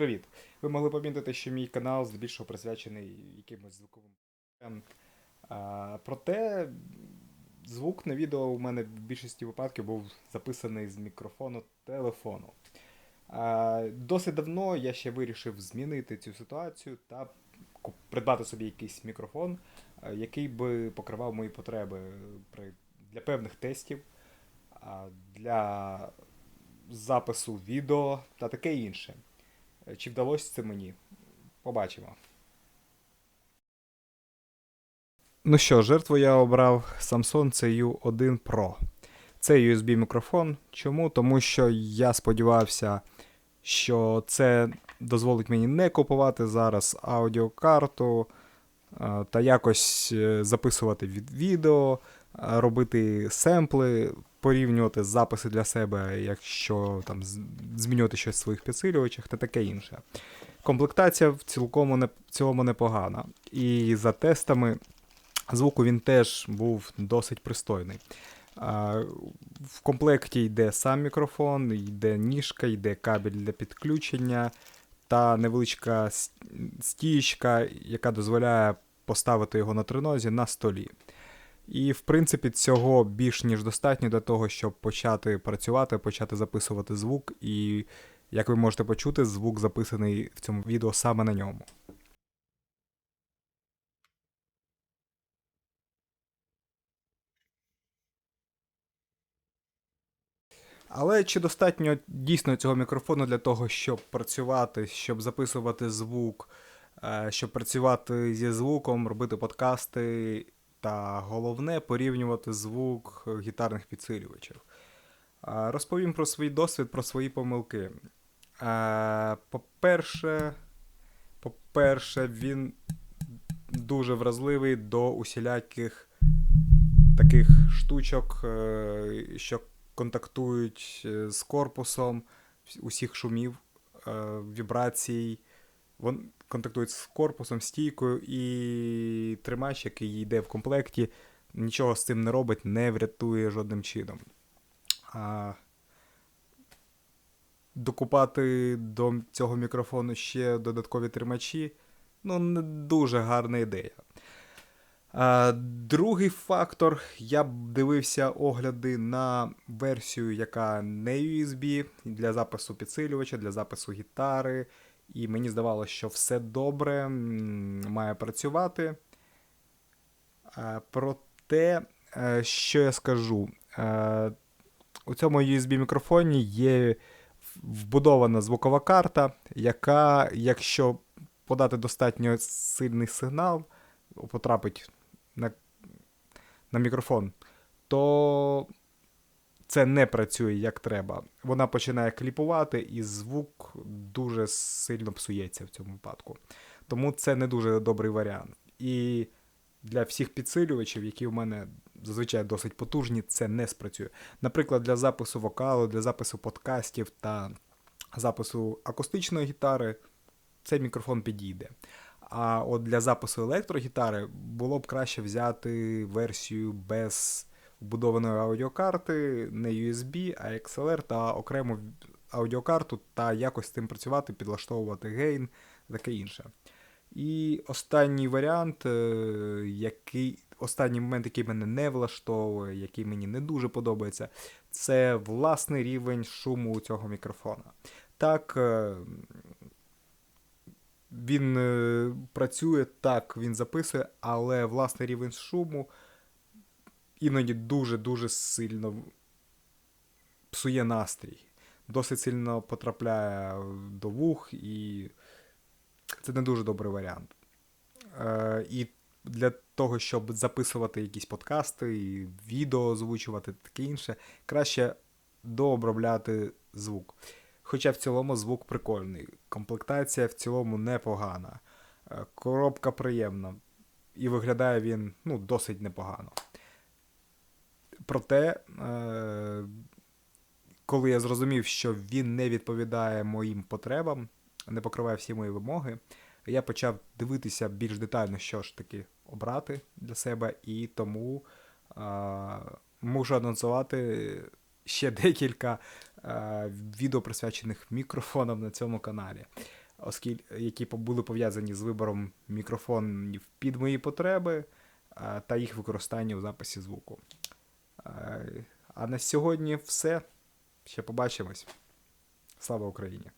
привіт! Ви могли помітити, що мій канал здебільшого присвячений якимось звуковим. проте звук на відео у мене в більшості випадків був записаний з мікрофону телефону. Досить давно я ще вирішив змінити цю ситуацію та придбати собі якийсь мікрофон, який би покривав мої потреби для певних тестів, для запису відео та таке інше. Чи вдалося це мені? Побачимо. Ну що, жертву я обрав Samsung CU1 Pro. Це USB мікрофон. Чому? Тому що я сподівався, що це дозволить мені не купувати зараз аудіокарту е, та якось е, записувати від відео, робити семпли, порівнювати записи для себе, якщо там змінювати щось в своїх підсилювачах та таке інше. Комплектація в цілкому не, цілому непогана. І за тестами звуку він теж був досить пристойний. В комплекті йде сам мікрофон, йде ніжка, йде кабель для підключення та невеличка стієчка, яка дозволяє поставити його на тринозі на столі. І, в принципі, цього більш ніж достатньо для того, щоб почати працювати, почати записувати звук. І, як ви можете почути, звук записаний в цьому відео саме на ньому. Але чи достатньо дійсно цього мікрофону для того, щоб працювати, щоб записувати звук, е, щоб працювати зі звуком, робити подкасти та головне порівнювати звук гітарних підсилювачів? Розповім про свій досвід, про свої помилки. По-перше, по-перше, він дуже вразливий до усіляких таких штучок, е, що контактують е, з корпусом усіх шумів, е, вібрацій. Контактують з корпусом, стійкою, і тримач, який йде в комплекті, нічого з цим не робить, не врятує жодним чином. А, докупати до цього мікрофону ще додаткові тримачі ну, не дуже гарна ідея. А, другий фактор, я б дивився огляди на версію, яка не USB для запису підсилювача, для запису гітари. І мені здавалося, що все добре має працювати. А, проте, е, що я скажу, Е, у цьому USB мікрофоні є вбудована звукова карта, яка, якщо подати достатньо сильний сигнал, потрапить на, на мікрофон, то це не працює як треба. Вона починає кліпувати, і звук дуже сильно псується в цьому випадку. Тому це не дуже добрий варіант. І для всіх підсилювачів, які в мене зазвичай досить потужні, це не спрацює. Наприклад, для запису вокалу, для запису подкастів та запису акустичної гітари цей мікрофон підійде. А от для запису електрогітари було б краще взяти версію без вбудованої аудіокарти, не USB, а XLR та окрему аудіокарту та якось з цим працювати, підлаштовувати гейн, таке інше. І останній варіант, е, який, останній момент, який мене не влаштовує, який мені не дуже подобається, це власний рівень шуму цього мікрофона. Так, е, він е, працює, так, він записує, але власний рівень шуму іноді дуже-дуже сильно псує настрій. Досить сильно потрапляє до вух, і це не дуже добрий варіант. Е, і для того, щоб записувати якісь подкасти, і відео озвучувати, таке інше, краще дообробляти звук. Хоча в цілому звук прикольний. Комплектація в цілому непогана. Е, Коробка приємна. І виглядає він ну, досить непогано. Проте, е, коли я зрозумів, що він не відповідає моїм потребам, не покриває всі мої вимоги, я почав дивитися більш детально, що ж таки обрати для себе, і тому е, можу анонсувати ще декілька е, відео присвячених мікрофонам на цьому каналі. оскільки які були пов'язані з вибором мікрофонів під мої потреби та їх використання у записі звуку. Е, А на сьогодні все. Ще побачимось. Слава Україні!